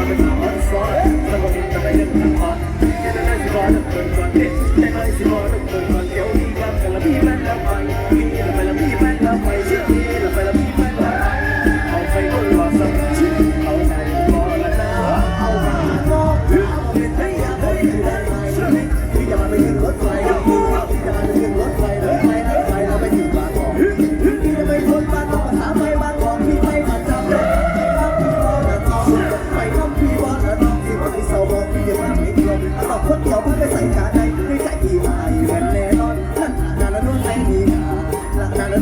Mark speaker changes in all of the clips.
Speaker 1: มา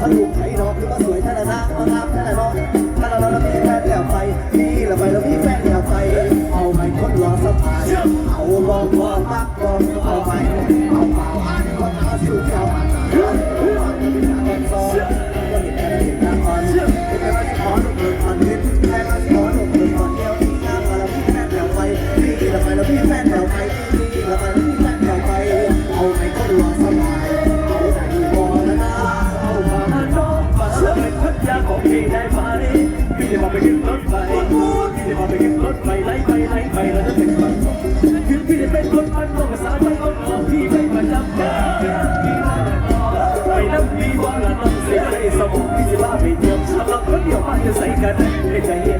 Speaker 1: ถ้าลูกไผ่
Speaker 2: ดอกห
Speaker 1: รือว่าสวยท่านนะมางามท่านนะน้องถ้าเราเราพี่แฟนแล้วไปพี่ละไปแล้วพี่แฟนแล้วไป เอาไม่คนรอสบายเอาบอกบอกมักบอกเอาไปเอาเปล่าอ่านก็ท้าสู้เจ้าเอาเอาเป็นซอยก็เห็นแต่เห็นนครเห็นแต่ว่าขอหนุ่มเมืองพันนิดแค่มาขอหนุ่มเมืองก่อนเดียวพี่งามมาแล้วพี่แฟนแล้วไปพี่ละไปแล้วพี่แฟนแล้วไปพี่ละไปแล้วพี่แฟนแล้วไป ได้ไหมพี่จะมาไปขึ้นรถไฟพี่จะมาไปขึ้นรถไฟไล่ไปไล่ไปแล้วจะเป็นคนคือพี่จะเป็นคนพันต้องภาษาไม่ต้องของพี่ไม่มาจำได้พี่มาไปนั่งพี่ว่าละน้องเสียใจสมองพี่จะว่าไปเที่ยวสำหรับคนเดียวมันจะใส่กันในใจเย็น